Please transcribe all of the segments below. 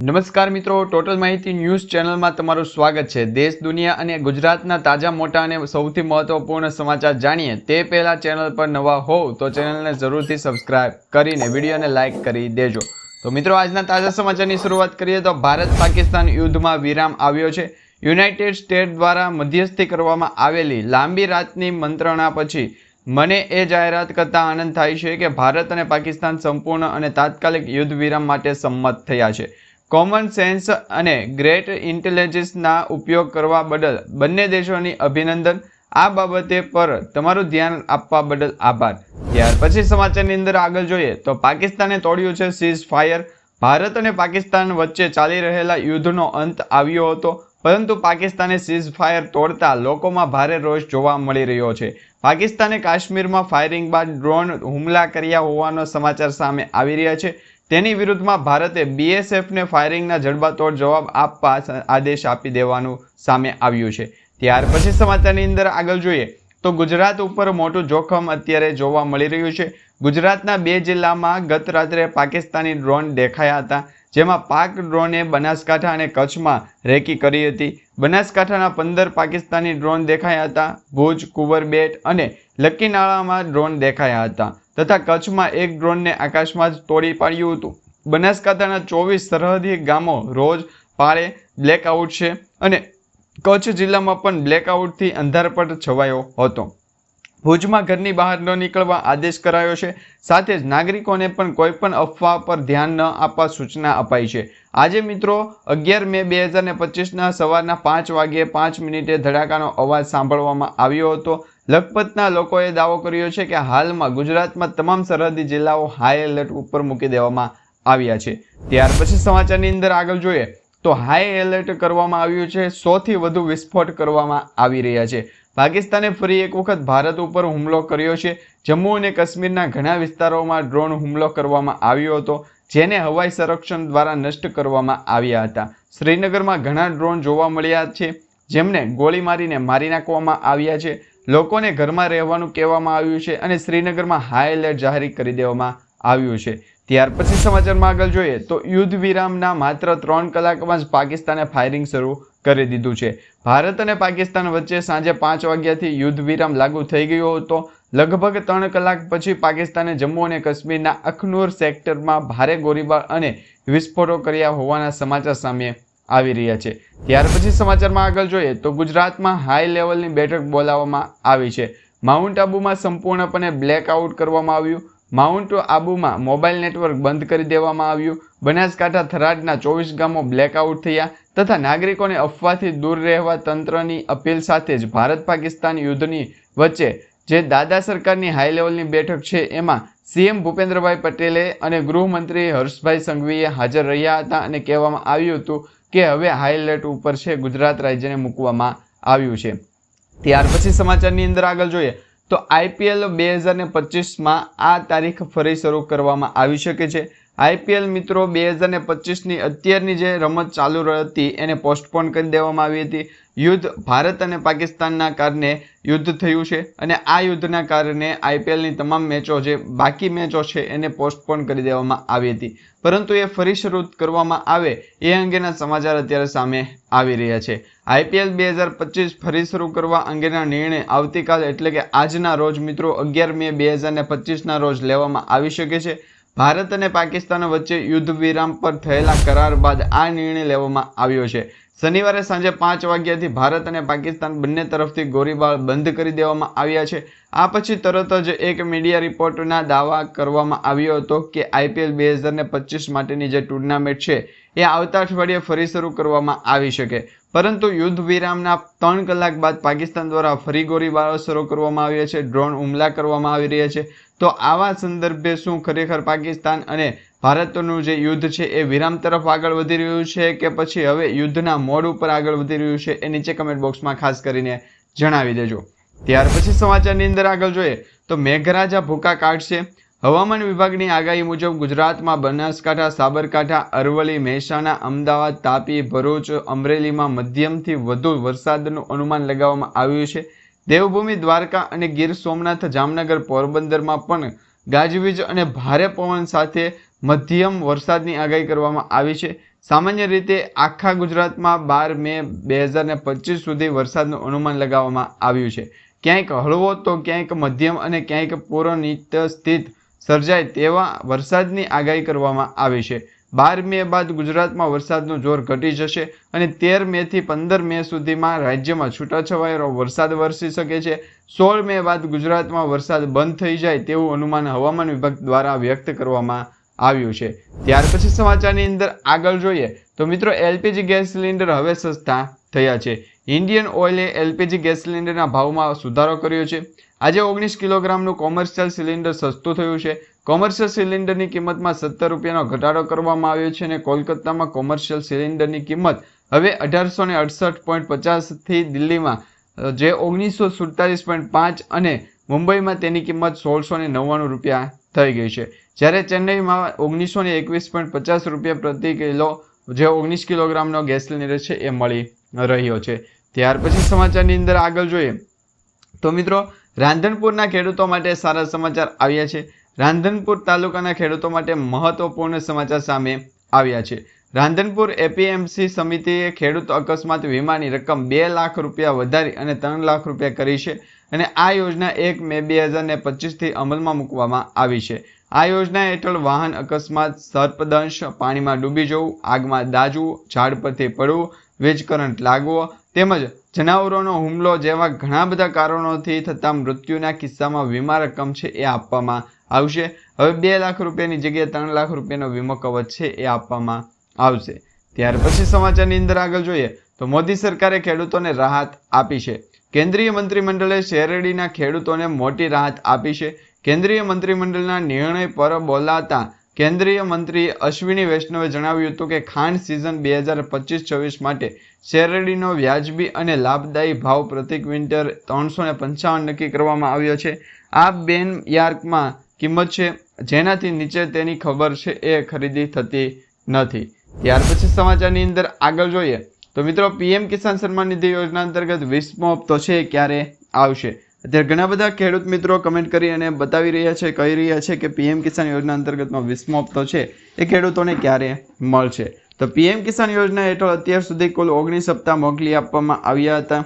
નમસ્કાર મિત્રો, ટોટલ માહિતી ન્યૂઝ ચેનલમાં તમારું સ્વાગત છે. દેશ, દુનિયા અને ગુજરાતના તાજા, મોટા અને સૌથી મહત્વપૂર્ણ સમાચાર જાણીએ તે પહેલા ચેનલ પર નવા હોવ તો ચેનલને જરૂરથી સબસ્ક્રાઇબ કરીને વિડીયોને લાઇક કરી દેજો. તો મિત્રો, આજના તાજા સમાચારની શરૂઆત કરીએ તો ભારત પાકિસ્તાન યુદ્ધમાં વિરામ આવ્યો છે. યુનાઇટેડ સ્ટેટ દ્વારા મધ્યસ્થી કરવામાં આવેલી લાંબી રાતની મંત્રણા પછી મને એ જાહેરાત કરતા આનંદ થાય છે કે ભારત અને પાકિસ્તાન સંપૂર્ણ અને તાત્કાલિક યુદ્ધ વિરામ માટે સંમત થયા છે. કોમન સેન્સ અને ગ્રેટ ઇન્ટેલિજન્સના ઉપયોગ કરવા બદલ બંને દેશોની અભિનંદન. આ બાબતે પર તમારું ધ્યાન આપવા બદલ આભાર. ત્યાર પછી સમાચારની અંદર આગળ જોઈએ તો પાકિસ્તાને તોડ્યું છે સીઝ ફાયર ભારત અને પાકિસ્તાન વચ્ચે ચાલી રહેલા યુદ્ધનો અંત આવ્યો હતો, પરંતુ પાકિસ્તાને સીઝ ફાયર તોડતા લોકોમાં ભારે રોષ જોવા મળી રહ્યો છે. પાકિસ્તાને કાશ્મીરમાં ફાયરિંગ બાદ ડ્રોન હુમલા કર્યા હોવાનો સમાચાર સામે આવી રહ્યા છે. તેની વિરુદ્ધમાં ભારતે બીએસએફને ફાયરિંગના જડબાતોડ જવાબ આપવા આદેશ આપી દેવાનું સામે આવ્યું છે. ત્યાર પછી સમાચારની અંદર આગળ જોઈએ તો ગુજરાત ઉપર મોટું જોખમ અત્યારે જોવા મળી રહ્યું છે. ગુજરાતના બે જિલ્લામાં ગત રાત્રે પાકિસ્તાની ડ્રોન દેખાયા હતા, જેમાં પાક ડ્રોને બનાસકાંઠા અને કચ્છમાં રેકી કરી હતી. બનાસકાંઠાના પંદર પાકિસ્તાની ડ્રોન દેખાયા હતા, ભુજ, કુંવરબેટ અને લક્કીનાળામાં ડ્રોન દેખાયા હતા. તથા કચ્છમાં એક ડ્રોનને આકાશમાં જ તોડી પાડ્યું હતું. બનાસકાંઠાના ચોવીસ સરહદી ગામો રોજ પાળે બ્લેકઆઉટ છે અને કચ્છ જિલ્લામાં પણ બ્લેકઆઉટથી અંધારપટ છવાયો હતો. ભુજમાં ઘરની બહાર ન નીકળવા આદેશ કરાયો છે. સાથે જ નાગરિકોને પણ કોઈ પણ અફવા પર ધ્યાન ન આપવા સૂચના અપાઈ છે. આજે મિત્રો, અગિયાર મે બે હજાર ને પચીસના સવારના પાંચ વાગ્યે પાંચ મિનિટે ધડાકાનો અવાજ સાંભળવામાં આવ્યો હતો. લખપતના લોકોએ દાવો કર્યો છે કે હાલમાં ગુજરાતમાં તમામ સરહદી જિલ્લાઓ હાઈ એલર્ટ ઉપર મૂકી દેવામાં આવ્યા છે. ત્યાર પછી સમાચારની અંદર આગળ જોઈએ તો હાઈ એલર્ટ કરવામાં આવ્યું છે, સોથી વધુ વિસ્ફોટ કરવામાં આવી રહ્યા છે. પાકિસ્તાને ફરી એક વખત ભારત ઉપર હુમલો કર્યો છે. જમ્મુ અને કાશ્મીરના ઘણા વિસ્તારોમાં ડ્રોન હુમલો કરવામાં આવ્યો હતો, જેને હવાઈ સંરક્ષણ દ્વારા નષ્ટ કરવામાં આવ્યા હતા. શ્રીનગરમાં ઘણા ડ્રોન જોવા મળ્યા છે, જેમને ગોળી મારીને મારી નાખવામાં આવ્યા છે. લોકોને ઘરમાં રહેવાનું કહેવામાં આવ્યું છે અને શ્રીનગરમાં હાઈ એલર્ટ જાહેર કરી દેવામાં આવ્યું છે. ત્યાર પછી સમાચારમાં આગળ જોઈએ તો યુદ્ધ વિરામના માત્ર ત્રણ કલાકમાં જ પાકિસ્તાને ફાયરિંગ શરૂ કરી દીધું છે. ભારત અને પાકિસ્તાન વચ્ચે સાંજે પાંચ વાગ્યાથી યુદ્ધ વિરામ લાગુ થઈ ગયો હતો. લગભગ ત્રણ કલાક પછી પાકિસ્તાને જમ્મુ અને કાશ્મીરના અખનૂર સેક્ટરમાં ભારે ગોળીબાર અને વિસ્ફોટો કર્યા હોવાના સમાચાર સામે આવી રહ્યા છે. ત્યાર પછી સમાચારમાં આગળ જોઈએ તો ગુજરાતમાં હાઈ લેવલની બેઠક બોલાવવામાં આવી છે. માઉન્ટ આબુમાં સંપૂર્ણપણે બ્લેકઆઉટ કરવામાં આવ્યું. માઉન્ટ આબુમાં મોબાઈલ નેટવર્ક બંધ કરી દેવામાં આવ્યું. બનાસકાંઠા થરાદના ચોવીસ ગામો બ્લેકઆઉટ થયા તથા નાગરિકોને અફવાથી દૂર રહેવા તંત્રની અપીલ સાથે જ ભારત પાકિસ્તાન યુદ્ધની વચ્ચે જે દાદા સરકારની હાઈ લેવલની બેઠક છે એમાં સીએમ ભૂપેન્દ્રભાઈ પટેલે અને ગૃહમંત્રી હર્ષભાઈ સંઘવીએ હાજર રહ્યા હતા અને કહેવામાં આવ્યું હતું કે હવે હાઈ એલર્ટ ઉપર છે ગુજરાત રાજ્યને મૂકવામાં આવ્યું છે. ત્યાર પછી સમાચારની અંદર આગળ જોઈએ તો આઈપીએલ બે હજાર ને પચીસમાં આ તારીખ ફરી શરૂ કરવામાં આવી શકે છે. આઈપીએલ મિત્રો બે હજાર ને પચીસની અત્યારની જે રમત ચાલુ હતી એને પોસ્ટપોન કરી દેવામાં આવી હતી. યુદ્ધ ભારત અને પાકિસ્તાનના કારણે યુદ્ધ થયું છે અને આ યુદ્ધના કારણે આઈપીએલની તમામ મેચો જે બાકી મેચો છે એને પોસ્ટપોન કરી દેવામાં આવી હતી. પરંતુ એ ફરી શરૂ કરવામાં આવે એ અંગેના સમાચાર અત્યારે સામે આવી રહ્યા છે. આઈપીએલ બે હજાર પચીસ ફરી શરૂ કરવા અંગેના નિર્ણય આવતીકાલ એટલે કે આજના રોજ મિત્રો અગિયાર મે બે હજાર ને પચીસના રોજ લેવામાં આવી શકે છે. ભારત અને પાકિસ્તાન વચ્ચે યુદ્ધ વિરામ પર થયેલા કરાર બાદ આ નિર્ણય લેવામાં આવ્યો છે. શનિવારે સાંજે પાંચ વાગ્યાથી ભારત અને પાકિસ્તાન બંને તરફથી ગોળીબાર બંધ કરી દેવામાં આવ્યા છે. આ પછી તરત જ એક મીડિયા રિપોર્ટના દાવા કરવામાં આવ્યો હતો કે આઈપીએલ બે હજાર ને પચીસ માટેની જે ટુર્નામેન્ટ છે, એ આવતા અઠવાડિયે ફરી શરૂ કરવામાં આવી શકે. પરંતુ યુદ્ધ વિરામના ત્રણ કલાક બાદ પાકિસ્તાન દ્વારા ફરી ગોળીબારો શરૂ કરવામાં આવ્યા છે. ડ્રોન હુમલા કરવામાં આવી રહ્યા છે. તો આવા સંદર્ભે શું ખરેખર પાકિસ્તાન અને ભારતનું જે યુદ્ધ છે એ વિરામ તરફ આગળ વધી રહ્યું છે કે પછી હવે યુદ્ધના મોડ ઉપર આગળ વધી રહ્યું છે એ નીચે કમેન્ટ બોક્સમાં ખાસ કરીને જણાવી દેજો. ત્યાર પછી સમાચારની અંદર આગળ જોઈએ તો મેઘરાજા ભૂકા કાઢશે. હવામાન વિભાગની આગાહી મુજબ ગુજરાતમાં બનાસકાંઠા, સાબરકાંઠા, અરવલ્લી, મહેસાણા, અમદાવાદ, તાપી, ભરૂચ, અમરેલીમાં મધ્યમથી વધુ વરસાદનું અનુમાન લગાવવામાં આવ્યું છે. દેવભૂમિ, દ્વારકા અને ગીર સોમનાથ જામનગર પોરબંદરમાં પણ ગાજવીજ અને ભારે પવન સાથે મધ્યમ વરસાદની આગાહી કરવામાં આવી છે. સામાન્ય રીતે આખા ગુજરાતમાં બાર મે બે હજાર પચીસ સુધી વરસાદનું અનુમાન લગાવવામાં આવ્યું છે. ક્યાંક હળવો તો ક્યાંક મધ્યમ અને ક્યાંક પૂર્વનિત સ્થિત સર્જાય તેવા વરસાદની આગાહી કરવામાં આવી છે. બાર મે બાદ ગુજરાતમાં વરસાદનું જોર ઘટી જશે અને તેર મેથી પંદર મે સુધીમાં રાજ્યમાં છૂટાછવાયો વરસાદ વરસી શકે છે. સોળ મે બાદ ગુજરાતમાં વરસાદ બંધ થઈ જાય તેવું અનુમાન હવામાન વિભાગ દ્વારા વ્યક્ત કરવામાં આવ્યું છે. ત્યાર પછી સમાચારની અંદર આગળ જોઈએ તો મિત્રો એલપીજી ગેસ સિલિન્ડર હવે સસ્તા થયા છે. ઇન્ડિયન ઓઇલે એલપીજી ગેસ સિલિન્ડરના ભાવમાં સુધારો કર્યો છે. આજે ઓગણીસ કિલોગ્રામનું કોમર્શિયલ સિલિન્ડર સસ્તું થયું છે. કોમર્શિયલ સિલિન્ડરની કિંમતમાં સત્તર રૂપિયાનો ઘટાડો કરવામાં આવ્યો છે અને કોલકાતામાં કોમર્શિયલ સિલિન્ડરની કિંમત હવે અઢારસો ને અડસઠ પોઈન્ટ પચાસથી દિલ્હીમાં જે ઓગણીસો સુડતાલીસ પોઈન્ટ પાંચ અને મુંબઈમાં તેની કિંમત સોળસો ને નવ્વાણું રૂપિયા થઈ ગઈ છે. જ્યારે ચેન્નઈમાં ઓગણીસો ને એકવીસ પોઈન્ટ પચાસ રૂપિયા પ્રતિ કિલો, જે ઓગણીસ કિલોગ્રામનો ગેસ સિલિન્ડર છે, એ મળી રહ્યો છે. ત્યાર પછી સમાચારની અંદર આગળ જોઈએ. તો મિત્રો રાંધણપુરના ખેડૂતો માટે સારા સમાચાર આવ્યા છે. રાંધણપુર તાલુકાના ખેડૂતો માટે મહત્વપૂર્ણ સમાચાર સામે આવ્યા છે. રાંધણપુર એપીએમસી સમિતિએ ખેડૂત અકસ્માત વીમાની રકમ બે લાખ રૂપિયા વધારી અને ત્રણ લાખ રૂપિયા કરી છે અને આ યોજના એક મે બે હજારને પચીસથી અમલમાં મૂકવામાં આવી છે. આ યોજના હેઠળ વાહન અકસ્માત, સર્પદંશ, પાણીમાં ડૂબી જવું, આગમાં દાજવું, ઝાડ પરથી પડવું વીજ કરંટ લાગવો તેમજ જનાવરોનો હુમલો જેવા ઘણા બધા કારણોથી થતા મૃત્યુના કિસ્સામાં વીમા રકમ છે એ આપવામાં આવશે. હવે બે લાખ રૂપિયાની જગ્યાએ ત્રણ લાખ રૂપિયાનો વીમો કવચ છે એ આપવામાં આવશે. ત્યાર પછી સમાચારની અંદર આગળ જોઈએ તો મોદી સરકારે ખેડૂતોને રાહત આપી છે. કેન્દ્રીય મંત્રીમંડળે શેરડીના ખેડૂતોને મોટી રાહત આપી છે. કેન્દ્રીય મંત્રીમંડળના નિર્ણય પર બોલાતા કેન્દ્રીય મંત્રી અશ્વિની વૈષ્ણવે જણાવ્યું હતું કે ખાંડ સિઝન બે હજાર પચીસ છવ્વીસ માટે શેરડીનો વ્યાજબી અને લાભદાયી ભાવ પ્રતિ ક્વિન્ટર ત્રણસો ને પંચાવન નક્કી કરવામાં આવ્યો છે. આ બેન યાર્કમાં કિંમત છે. જેનાથી નીચે તેની ખબર છે એ ખરીદી થતી નથી. ત્યાર પછી સમાચારની અંદર આગળ જોઈએ. તો મિત્રો પીએમ કિસાન સન્માન નિધિ યોજના અંતર્ગત વીસમો હપ્તો છે ક્યારે આવશે? અત્યારે ઘણા બધા ખેડૂત મિત્રો કમેન્ટ કરી અને બતાવી રહ્યા છે, કહી રહ્યા છે કે પીએમ કિસાન યોજના અંતર્ગતનો વીસમો હપ્તો છે, એ ખેડૂતોને ક્યારે મળશે? તો પીએમ કિસાન યોજના હેઠળ અત્યાર સુધી કુલ ઓગણીસ હપ્તા મોકલી આપવામાં આવ્યા હતા.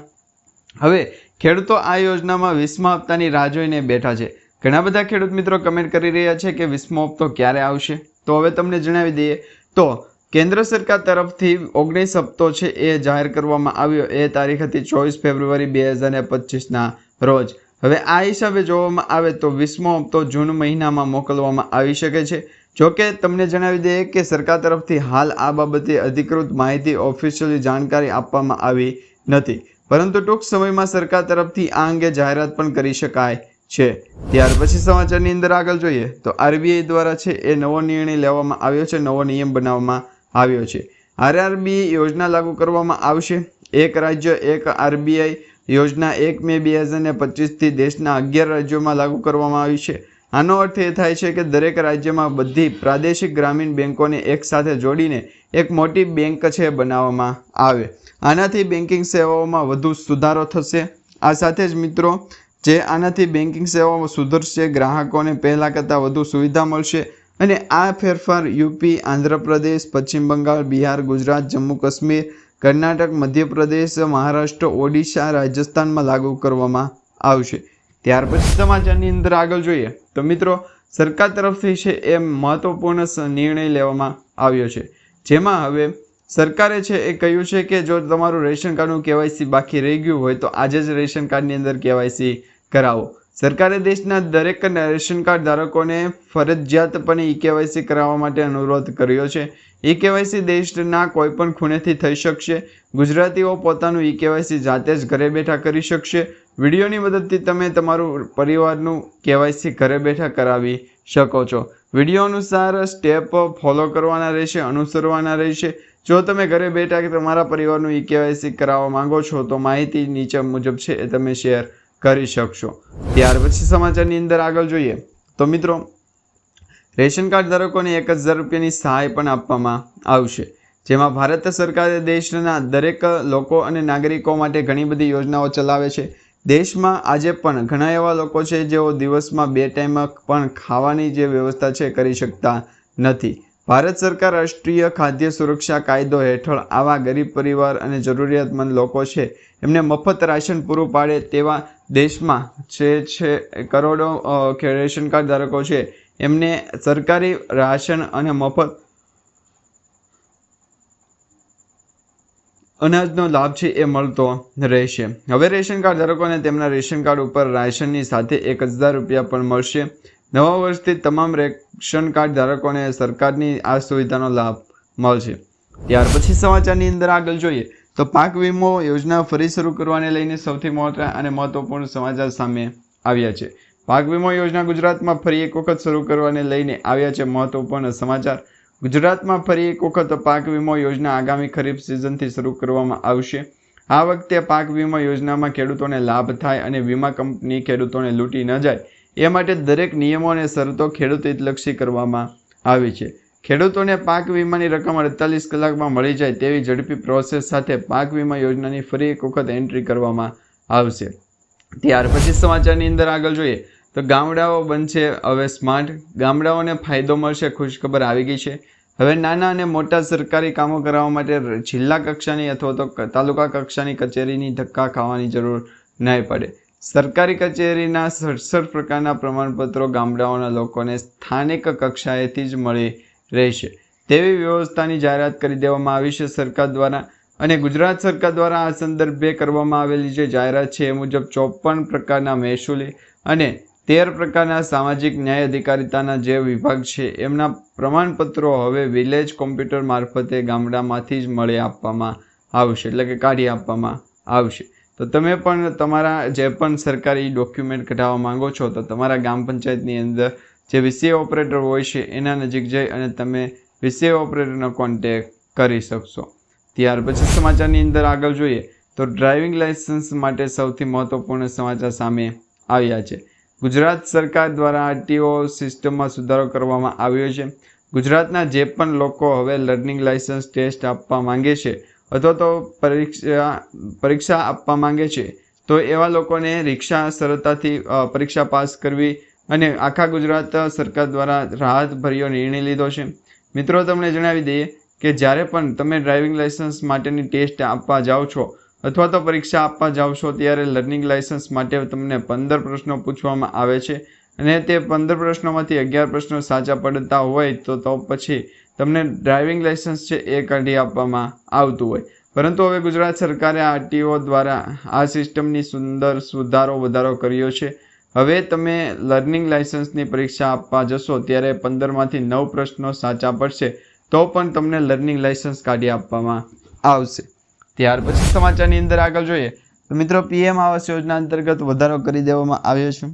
હવે ખેડૂતો આ યોજનામાં વીસમા હપ્તાની રાહ જોઈને બેઠા છે. ઘણા બધા ખેડૂત મિત્રો કમેન્ટ કરી રહ્યા છે કે વીસમો હપ્તો ક્યારે આવશે? તો હવે તમને જણાવી દઈએ. તો કેન્દ્ર સરકાર તરફથી ઓગણીસ હપ્તો છે એ જાહેર કરવામાં આવ્યો. એ તારીખ હતી ચોવીસ ફેબ્રુઆરી બે હજાર પચીસના રોજ. હવે આ હિસાબે જોવામાં આવે તો વીસમો હપ્તો જૂન મહિનામાં મોકલવામાં આવી શકે છે. જોકે તમને જણાવી દઈએ કે સરકાર તરફથી હાલ આ બાબતે અધિકૃત માહિતી ઓફિશિયલી જાણકારી આપવામાં આવી નથી. પરંતુ ટૂંક સમયમાં સરકાર તરફથી આ અંગે જાહેરાત પણ કરી શકાય છે. ત્યાર પછી સમાચારની અંદર આગળ જોઈએ તો આરબીઆઈ દ્વારા છે એ નવો નિર્ણય લેવામાં આવ્યો છે, નવો નિયમ બનાવવામાં આવ્યો છે. આરઆરબી યોજના લાગુ કરવામાં આવશે. એક રાજ્ય, એક આરબીઆઈ યોજના એક મે બે હજાર ને પચીસથી દેશના અગિયાર રાજ્યોમાં લાગુ કરવામાં આવી છે. આનો અર્થ એ થાય છે કે દરેક રાજ્યમાં બધી પ્રાદેશિક ગ્રામીણ બેન્કોને એકસાથે જોડીને એક મોટી બેંક છે બનાવવામાં આવે. આનાથી બેન્કિંગ સેવાઓમાં વધુ સુધારો થશે. આ સાથે જ મિત્રો, જે આનાથી બેન્કિંગ સેવાઓ સુધરશે, ગ્રાહકોને પહેલાં કરતાં વધુ સુવિધા મળશે અને આ ફેરફાર યુપી, આંધ્રપ્રદેશ, પશ્ચિમ બંગાળ, બિહાર, ગુજરાત, જમ્મુ, કાશ્મીર કર્ણાટક, મધ્યપ્રદેશ, મહારાષ્ટ્ર, ઓડિશા, રાજસ્થાનમાં લાગુ કરવામાં આવશે. ત્યાર પછી સમાચારની અંદર આગળ જોઈએ. તો મિત્રો, સરકાર તરફથી છે એ મહત્વપૂર્ણ નિર્ણય લેવામાં આવ્યો છે. જેમાં હવે સરકારે છે એ કહ્યું છે કે જો તમારું રેશન કાર્ડનું કેવાયસી બાકી રહી ગયું હોય તો આજે જ રેશન કાર્ડની અંદર કેવાયસી કરાવો. સરકારે દેશના દરેક રેશન કાર્ડ ધારકોને ફરજિયાતપણે ઈ કેવાયસી કરાવવા માટે અનુરોધ કર્યો છે. ઈ કેવાયસી દેશના કોઈપણ ખૂણેથી થઈ શકશે. ગુજરાતીઓ પોતાનું ઈ કેવાયસી જાતે જ ઘરે બેઠા કરી શકશે. વિડીયોની મદદથી તમે તમારું પરિવારનું કેવાયસી ઘરે બેઠા કરાવી શકો છો. વીડિયો અનુસાર સ્ટેપ ફોલો કરવાના રહેશે, અનુસરવાના રહેશે. જો તમે ઘરે બેઠા તમારા પરિવારનું ઈ કેવાયસી કરાવવા માંગો છો તો માહિતી નીચે મુજબ છે એ તમે શેર કરી શકશો. ત્યાર પછી સમાચારની અંદર આગળ જોઈએ. તો મિત્રો, રેશન કાર્ડ ધારકોને એક હજાર રૂપિયાની સહાય પણ આપવામાં આવશે. જેમાં ભારત સરકારે દેશના દરેક લોકો અને નાગરિકો માટે ઘણી બધી યોજનાઓ ચલાવે છે. દેશમાં આજે પણ ઘણા એવા લોકો છે જેઓ દિવસમાં બે ટાઈમ પણ ખાવાની જે વ્યવસ્થા છે કરી શકતા નથી. ભારત સરકાર રાષ્ટ્રીય ખાદ્ય સુરક્ષા કાયદો હેઠળ આવા ગરીબ પરિવાર અને જરૂરિયાતમંદ લોકો છે, એમને મફત રાશન પૂરું પાડે તેવા દેશમાં જે છે, કરોડો રેશન કાર્ડ ધારકો છે, એમને સરકારી રાશન અને મફત અનાજનો લાભ છે એ મળતો રહેશે. હવે રેશન કાર્ડ ધારકોને તેમના રેશન કાર્ડ ઉપર રાશનની સાથે એક હજાર રૂપિયા પણ મળશે. નવા વર્ષથી તમામ રેશન કાર્ડ ધારકોને સરકારની આ સુવિધાનો લાભ મળશે. ત્યાર પછી સમાચારની અંદર આગળ જોઈએ. તો પાક વીમો યોજના ફરી શરૂ કરવાને લઈને સૌથી મોટા અને મહત્વપૂર્ણ સમાચાર સામે આવ્યા છે. પાક વીમો યોજના ગુજરાતમાં ફરી એક વખત શરૂ કરવાને લઈને આવ્યા છે મહત્વપૂર્ણ સમાચાર. ગુજરાતમાં ફરી એક વખત પાક વીમો યોજના આગામી ખરીફ સિઝનથી શરૂ કરવામાં આવશે. આ વખતે પાક વીમા યોજનામાં ખેડૂતોને લાભ થાય અને વીમા કંપની ખેડૂતોને લૂંટી ન જાય. એ માટે દરેક નિયમો અને શરતો ખેડૂત હિતલક્ષી કરવામાં આવી છે. ખેડૂતોને પાક વીમાની રકમ અડતાલીસ કલાકમાં મળી જાય તેવી ઝડપી પ્રોસેસ સાથે પાક વીમા યોજનાની ફરી એક વખત એન્ટ્રી કરવામાં આવશે. ત્યાર પછી સમાચારની અંદર આગળ જોઈએ તો ગામડાઓ બનશે હવે સ્માર્ટ ગામડાઓને ફાયદો મળશે ખુશખબર આવી ગઈ છે. હવે નાના અને મોટા સરકારી કામો કરાવવા માટે જિલ્લા કક્ષાની અથવા તો તાલુકા કક્ષાની કચેરીની ધક્કા ખાવાની જરૂર નહીં પડે. સરકારી કચેરીના સડસઠ પ્રકારના પ્રમાણપત્રો ગામડાઓના લોકોને સ્થાનિક કક્ષાએથી જ મળી રહેશે. તેવી વ્યવસ્થાની જાહેરાત કરી દેવામાં આવી છે સરકાર દ્વારા અને ગુજરાત સરકાર દ્વારા આ સંદર્ભે કરવામાં આવેલી જે જાહેરાત છે એ મુજબ ચોપન પ્રકારના મહેસૂલી અને તેર પ્રકારના સામાજિક ન્યાય અધિકારીતાના જે વિભાગ છે એમના પ્રમાણપત્રો હવે વિલેજ કોમ્પ્યુટર મારફતે ગામડામાંથી જ મળી આપવામાં આવશે, એટલે કે કાઢી આપવામાં આવશે. તો તમે પણ તમારા જે પણ સરકારી ડોક્યુમેન્ટ કઢાવવા માંગો છો તો તમારા ગ્રામ પંચાયતની અંદર જે વીસીએ ઓપરેટર હોય છે, એના નજીક જઈ અને તમે વીસીએ ઓપરેટરનો કોન્ટેક કરી શકશો. ત્યાર પછી સમાચારની અંદર આગળ જોઈએ તો ડ્રાઇવિંગ લાઇસન્સ માટે સૌથી મહત્વપૂર્ણ સમાચાર સામે આવ્યા છે. ગુજરાત સરકાર દ્વારા આરટીઓ સિસ્ટમમાં સુધારો કરવામાં આવ્યો છે. ગુજરાતના જે પણ લોકો હવે લર્નિંગ લાઇસન્સ ટેસ્ટ આપવા માંગે છે અથવા તો પરીક્ષા પરીક્ષા આપવા માંગે છે, તો એવા લોકોને રિક્ષા સરળતાથી પરીક્ષા પાસ કરવી અને આખા ગુજરાત સરકાર દ્વારા રાહતભર્યો નિર્ણય લીધો છે. મિત્રો, તમને જણાવી દઈએ કે જ્યારે પણ તમે ડ્રાઇવિંગ લાઇસન્સ માટેની ટેસ્ટ આપવા જાઓ છો અથવા તો પરીક્ષા આપવા જાઓ છો, ત્યારે લર્નિંગ લાઇસન્સ માટે તમને પંદર પ્રશ્નો પૂછવામાં આવે છે અને તે પંદર પ્રશ્નોમાંથી અગિયાર પ્રશ્નો સાચા પડતા હોય તો તો પછી તમને ડ્રાઇવિંગ લાઇસન્સ છે એ કાઢી આપવામાં આવતું હોય. પરંતુ હવે ગુજરાત સરકારે આરટીઓ દ્વારા આ સિસ્ટમની સુંદર સુધારો વધારો કર્યો છે. હવે તમે લર્નિંગ લાઇસન્સની પરીક્ષા આપવા જશો ત્યારે પંદરમાંથી નવ પ્રશ્નો સાચા પડશે, તો પણ તમને લર્નિંગ લાઇસન્સ કાઢી આપવામાં આવશે. ત્યાર પછી સમાચારની અંદર આગળ જોઈએ. તો મિત્રો, પીએમ આવાસ યોજના અંતર્ગત વધારો કરી દેવામાં આવ્યો છે.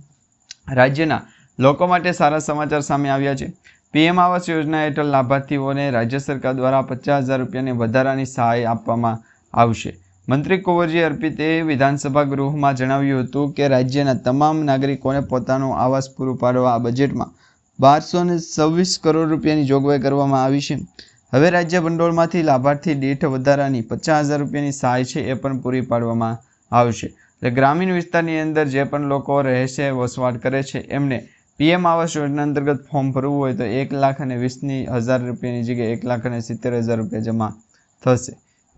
રાજ્યના લોકો માટે સારા સમાચાર સામે આવ્યા છે. પીએમ આવાસ યોજના હેઠળ લાભાર્થીઓને રાજ્ય સરકાર દ્વારા પચાસ હજાર રૂપિયાની વધારાની સહાય આપવામાં આવશે. મંત્રી કુંવરજી અર્પિતે વિધાનસભા ગૃહમાં જણાવ્યું હતું કે રાજ્યના તમામ નાગરિકોને પોતાનું આવાસ પૂરું પાડવા આ બજેટમાં બારસો ને છવ્વીસ કરોડ રૂપિયાની જોગવાઈ કરવામાં આવી છે. હવે રાજ્ય ભંડોળમાંથી લાભાર્થી દીઠ વધારાની પચાસ હજાર રૂપિયાની સહાય છે એ પણ પૂરી પાડવામાં આવશે. એટલે ગ્રામીણ વિસ્તારની અંદર જે પણ લોકો રહે છે વસવાટ કરે છે, એમને પીએમ આવાસ યોજના અંતર્ગત ફોર્મ ભરવું હોય તો એક લાખ અને વીસની હજાર રૂપિયાની જગ્યાએ એક લાખ અને સિત્તેર હજાર રૂપિયા જમા થશે.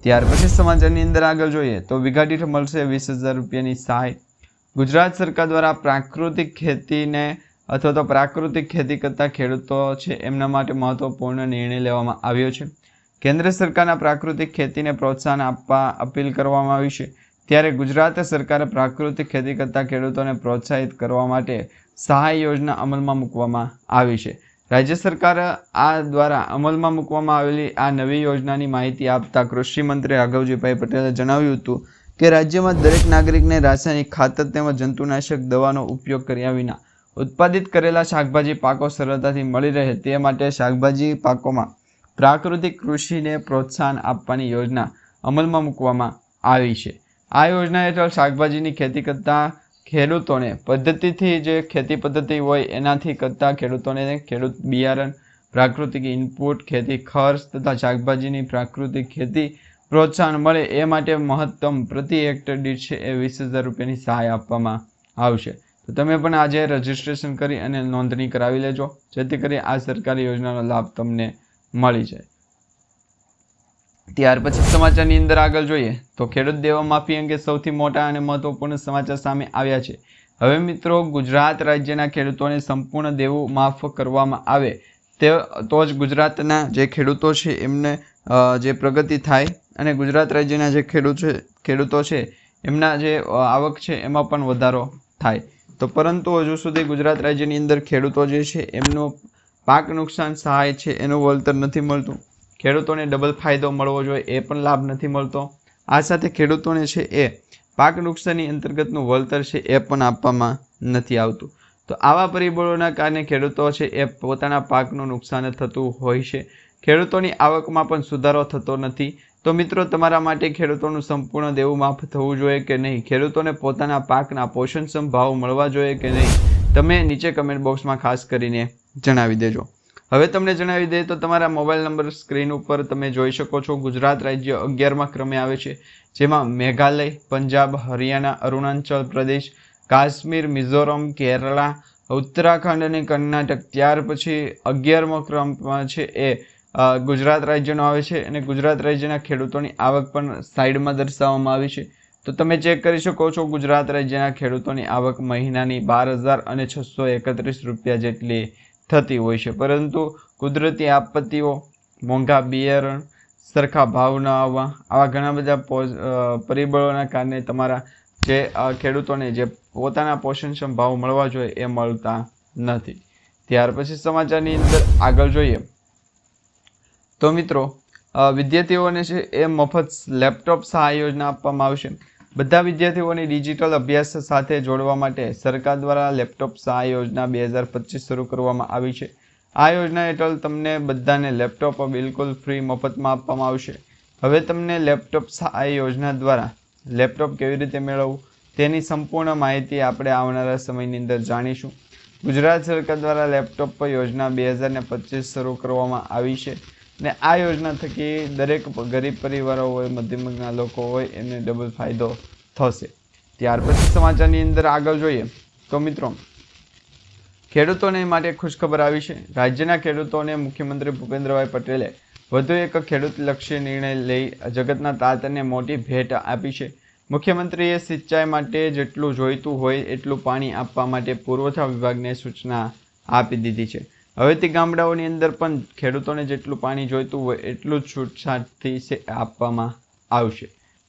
ત્યાર પછી સમાચારની અંદર આગળ જોઈએ તો વીઘા મળશે વીસ હજાર રૂપિયાની સહાય. ગુજરાત સરકાર દ્વારા પ્રાકૃતિક ખેતીને અથવા તો પ્રાકૃતિક ખેતી કરતા ખેડૂતો છે એમના માટે મહત્વપૂર્ણ નિર્ણય લેવામાં આવ્યો છે. કેન્દ્ર સરકારના પ્રાકૃતિક ખેતીને પ્રોત્સાહન આપવા અપીલ કરવામાં આવી છે. ત્યારે ગુજરાત સરકારે પ્રાકૃતિક ખેતી કરતા ખેડૂતોને પ્રોત્સાહિત કરવા માટે સહાય યોજના અમલમાં મૂકવામાં આવી છે. રાજ્ય સરકાર આ દ્વારા અમલમાં મૂકવામાં આવેલી આ નવી યોજનાની માહિતી આપતા કૃષિમંત્રી રાઘવજીભાઈ પટેલે જણાવ્યું હતું કે રાજ્યમાં દરેક નાગરિકને રાસાયણિક ખાતર તેમજ જંતુનાશક દવાનો ઉપયોગ કર્યા વિના ઉત્પાદિત કરેલા શાકભાજી પાકો સરળતાથી મળી રહે તે માટે શાકભાજી પાકોમાં પ્રાકૃતિક કૃષિને પ્રોત્સાહન આપવાની યોજના અમલમાં મૂકવામાં આવી છે. આ યોજના હેઠળ શાકભાજીની ખેતી કરતા ખેડૂતોને પદ્ધતિથી જે ખેતી પદ્ધતિ હોય એનાથી કરતાં ખેડૂતોને ખેડૂત બિયારણ, પ્રાકૃતિક ઇનપુટ ખેતી ખર્ચ તથા શાકભાજીની પ્રાકૃતિક ખેતી પ્રોત્સાહન મળે એ માટે મહત્તમ પ્રતિ હેક્ટર દીઠ છે એ વીસ હજાર રૂપિયાની સહાય આપવામાં આવશે. તો તમે પણ આજે રજીસ્ટ્રેશન કરી અને નોંધણી કરાવી લેજો. જેથી કરી આ સરકારી યોજનાનો લાભ તમને મળી જાય. ત્યાર પછી સમાચારની અંદર આગળ જોઈએ તો ખેડૂત દેવા માફી અંગે સૌથી મોટા અને મહત્વપૂર્ણ સમાચાર સામે આવ્યા છે. હવે મિત્રો ગુજરાત રાજ્યના ખેડૂતોને સંપૂર્ણ દેવું માફ કરવામાં આવે તે તો જ ગુજરાતના જે ખેડૂતો છે એમને જે પ્રગતિ થાય અને ગુજરાત રાજ્યના જે ખેડૂત છે, ખેડૂતો છે એમના જે આવક છે એમાં પણ વધારો થાય. તો પરંતુ હજુ સુધી ગુજરાત રાજ્યની અંદર ખેડૂતો જે છે એમનો પાક નુકસાન સહાય છે એનું વળતર નથી મળતું. ખેડૂતોને ડબલ ફાયદો મળવો જોઈએ, એ પણ લાભ નથી મળતો. આ સાથે ખેડૂતોને છે એ, પાક નુકસાની અંતર્ગતનું વળતર છે એ પણ આપવામાં નથી આવતું. તો આવા પરિબળોના કારણે ખેડૂતો છે એ પોતાના પાકનું નુકસાન થતું હોય છે. ખેડૂતોની આવકમાં પણ સુધારો થતો નથી. તો મિત્રો, તમારા માટે ખેડૂતોનું સંપૂર્ણ દેવું માફ થવું જોઈએ કે નહીં? ખેડૂતોને પોતાના પાકના પોષણક્ષમ ભાવ મળવા જોઈએ કે નહીં? તમે નીચે કમેન્ટ બોક્સમાં ખાસ કરીને જણાવી દેજો. હવે તમને જણાવી દઈએ તો તમારા મોબાઈલ નંબર સ્ક્રીન ઉપર તમે જોઈ શકો છો ગુજરાત રાજ્ય અગિયારમાં ક્રમે આવે છે, જેમાં મેઘાલય, પંજાબ, હરિયાણા, અરુણાચલ પ્રદેશ, કાશ્મીર, મિઝોરમ કેરળા ઉત્તરાખંડ અને કર્ણાટક. ત્યાર પછી અગિયારમો ક્રમમાં છે એ ગુજરાત રાજ્યનો આવે છે અને ગુજરાત રાજ્યના ખેડૂતોની આવક પણ સાઈડમાં દર્શાવવામાં આવી છે. તો તમે ચેક કરી શકો છો ગુજરાત રાજ્યના ખેડૂતોની આવક મહિનાની બાર હજાર અને છસો એકત્રીસ રૂપિયા જેટલી થતી હોય છે. પરંતુ કુદરતી આપત્તિઓ, મોંઘા બિયારણ, સરખા ભાવ ન આવવા, આવા ઘણા બધા પરિબળોના કારણે તમારા જે ખેડૂતોને જે પોતાના પોષણક્ષમ ભાવ મળવા જોઈએ એ મળતા નથી. ત્યાર પછી સમાચારની અંદર આગળ જોઈએ. તો મિત્રો વિદ્યાર્થીઓને છે એ મફત લેપટોપ સહાય યોજના આપવામાં આવશે. બધા વિદ્યાર્થીઓને ડિજિટલ અભ્યાસ સાથે જોડવા માટે સરકાર દ્વારા લેપટોપ સહાય યોજના બે હજાર પચીસ શરૂ કરવામાં આવી છે. આ યોજના હેઠળ તમને બધાને લેપટોપ બિલકુલ ફ્રી મફતમાં આપવામાં આવશે. હવે તમને લેપટોપ સહાય યોજના દ્વારા લેપટોપ કેવી રીતે મેળવવું તેની સંપૂર્ણ માહિતી આપણે આવનારા સમયની અંદર જાણીશું. ગુજરાત સરકાર દ્વારા લેપટોપ યોજના બે હજાર પચીસ શરૂ કરવામાં આવી છે. ને આ યોજના થકી દરેક ગરીબ પરિવારો હોય મધ્યમ વર્ગના લોકો હોય, એને ડબલ ફાયદો થશે. ત્યાર પછી સમાચારની અંદર આગળ જોઈએ તો મિત્રો, ખેડૂતોને માટે ખુશખબર આવી છે. રાજ્યના ખેડૂતોને મુખ્યમંત્રી ભૂપેન્દ્રભાઈ પટેલે વધુ એક ખેડૂતલક્ષી નિર્ણય લઈ જગતના તાતને મોટી ભેટ આપી છે. મુખ્યમંત્રીએ સિંચાઈ માટે જેટલું જોઈતું હોય એટલું પાણી આપવા માટે પુરવઠા વિભાગને સૂચના આપી દીધી છે. હવેથી ગામડાઓની અંદર પણ ખેડૂતોને જેટલું પાણી જોઈતું હોય એટલું જ છૂટછાટથી આપવામાં આવશે.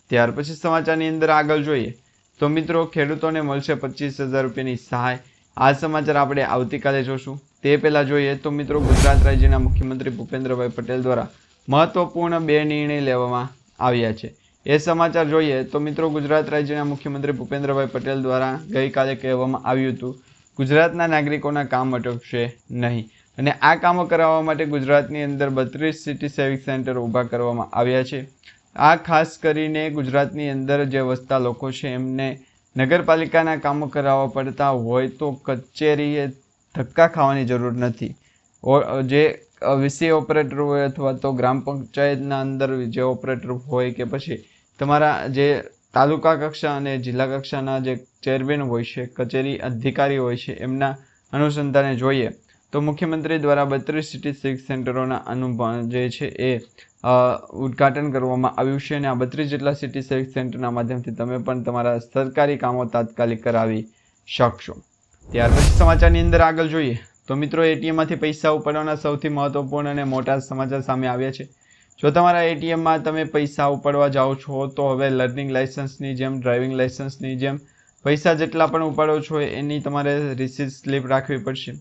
ત્યાર પછી સમાચારની અંદર આગળ જોઈએ તો મિત્રો ખેડૂતોને મળશે પચીસ હજાર રૂપિયાની સહાય. આ સમાચાર આપણે આવતીકાલે જોશું. તે પહેલાં જોઈએ તો મિત્રો ગુજરાત રાજ્યના મુખ્યમંત્રી ભૂપેન્દ્રભાઈ પટેલ દ્વારા મહત્વપૂર્ણ બે નિર્ણય લેવામાં આવ્યા છે. એ સમાચાર જોઈએ તો મિત્રો ગુજરાત રાજ્યના મુખ્યમંત્રી ભૂપેન્દ્રભાઈ પટેલ દ્વારા ગઈકાલે કહેવામાં આવ્યું હતું ગુજરાતના નાગરિકોના કામ અટકશે નહીં. અને આ કામો કરાવવા માટે ગુજરાતની અંદર બત્રીસ સિટી સેવિંગ સેન્ટર ઊભા કરવામાં આવ્યા છે. આ ખાસ કરીને ગુજરાતની અંદર જે વસતા લોકો છે, એમને નગરપાલિકાના કામો કરાવવા પડતા હોય તો કચેરીએ ધક્કા ખાવાની જરૂર નથી. જે વીસી ઓપરેટર હોય અથવા તો ગ્રામ પંચાયતના અંદર જે ઓપરેટર હોય કે પછી તમારા જે તાલુકા કક્ષા અને જિલ્લા કક્ષાના જે ચેરમેન હોય છે, કચેરી અધિકારી હોય છે, એમના અનુસંધાને જોઈએ તો મુખ્યમંત્રી દ્વારા બત્રીસ સિટી સિક્સ સેન્ટરોના અનુભવ જે છે એ ઉદ્ઘાટન કરવામાં આવ્યું છે અને આ બત્રીસ જેટલા સિટી સિક્સ સેન્ટરના માધ્યમથી તમે પણ તમારા સરકારી કામો તાત્કાલિક કરાવી શકશો. ત્યાર પછી સમાચારની અંદર આગળ જોઈએ તો મિત્રો એટીએમમાંથી પૈસા ઉપાડવાના સૌથી મહત્વપૂર્ણ અને મોટા સમાચાર સામે આવ્યા છે. જો તમારા એટીએમમાં તમે પૈસા ઉપાડવા જાઓ છો, તો હવે લર્નિંગ લાઇસન્સની જેમ ડ્રાઇવિંગ લાઇસન્સની જેમ, પૈસા જેટલા પણ ઉપાડો છો, એની તમારે રિસીટ સ્લીપ રાખવી પડશે.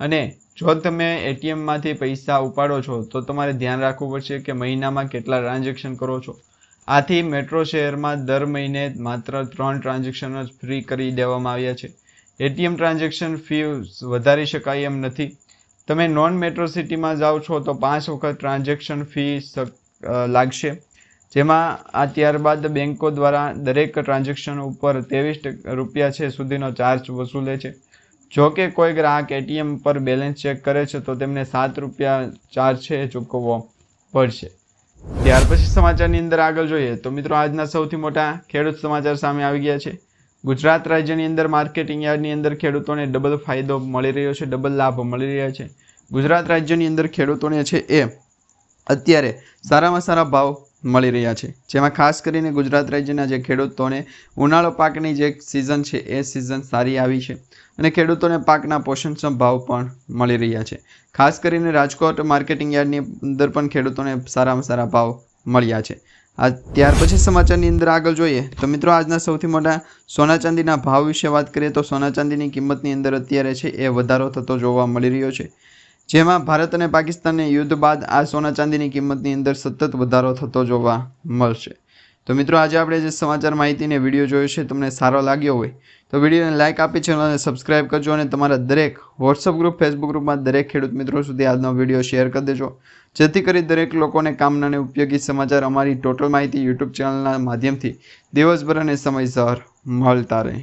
અને જો તમે એટીએમમાંથી પૈસા ઉપાડો છો, તો તમારે ધ્યાન રાખવું પડશે કે મહિનામાં કેટલા ટ્રાન્ઝેક્શન કરો છો. આથી મેટ્રો શહેરમાં દર મહિને માત્ર ત્રણ ટ્રાન્ઝેક્શન જ ફ્રી કરી દેવામાં આવ્યા છે. એટીએમ ટ્રાન્ઝેક્શન ફી વધારી શકાય એમ નથી. તમે નોન મેટ્રો સિટીમાં જાઓ છો તો પાંચ વખત ટ્રાન્ઝેક્શન ફી લાગશે. જેમાં આ ત્યારબાદ બેન્કો દ્વારા દરેક ટ્રાન્ઝેક્શન ઉપર ત્રેવીસ રૂપિયા છે સુધીનો ચાર્જ વસૂલે છે. જો કે કોઈ ગ્રાહક એટીએમ પર બેલેન્સ ચેક કરે છે તો તેમને સાત રૂપિયા ચાર્જ છે ચૂકવવો પડશે. ત્યાર પછી સમાચારની અંદર આગળ જોઈએ તો મિત્રો આજના સૌથી મોટા ખેડૂત સમાચાર સામે આવી ગયા છે. ગુજરાત રાજ્યની અંદર માર્કેટિંગ યાર્ડની અંદર ખેડૂતોને ડબલ ફાયદો મળી રહ્યો છે ડબલ લાભ મળી રહ્યા છે. ગુજરાત રાજ્યની અંદર ખેડૂતોને છે એ અત્યારે સારામાં સારા ભાવ મળી રહ્યા છે. જેમાં ખાસ કરીને ગુજરાત રાજ્યના જે ખેડૂતોને ઉનાળો પાકની જે સિઝન છે, એ સિઝન સારી આવી છે અને ખેડૂતોને પાકના પોષણક્ષમ ભાવ પણ મળી રહ્યા છે. ખાસ કરીને રાજકોટ માર્કેટિંગ યાર્ડની અંદર પણ ખેડૂતોને સારામાં સારા ભાવ મળ્યા છે. આ ત્યાર પછી સમાચારની અંદર આગળ જોઈએ તો મિત્રો આજના સૌથી મોટા સોના ચાંદીના ભાવ વિશે વાત કરીએ તો સોના ચાંદીની કિંમતની અંદર અત્યારે છે એ વધારો થતો જોવા મળી રહ્યો છે. જેમાં ભારત અને પાકિસ્તાનને યુદ્ધ બાદ આ સોના ચાંદીની કિંમતની અંદર સતત વધારો થતો જોવા મળશે. તો મિત્રો આજે આપણે જે સમાચાર માહિતીને વીડિયો જોયો છે તમને સારો લાગ્યો હોય તો વિડીયોને લાઇક આપી ચેનલને સબસ્ક્રાઇબ કરજો અને તમારા દરેક વોટ્સઅપ ગ્રુપ ફેસબુક ગ્રુપમાં દરેક ખેડૂત મિત્રો સુધી આજનો વીડિયો શેર કરી દેજો. જેથી કરી દરેક લોકોને કામના અને ઉપયોગી સમાચાર અમારી ટોટલ માહિતી યુટ્યુબ ચેનલના માધ્યમથી દિવસભર અને સમયસર મળતા રહે.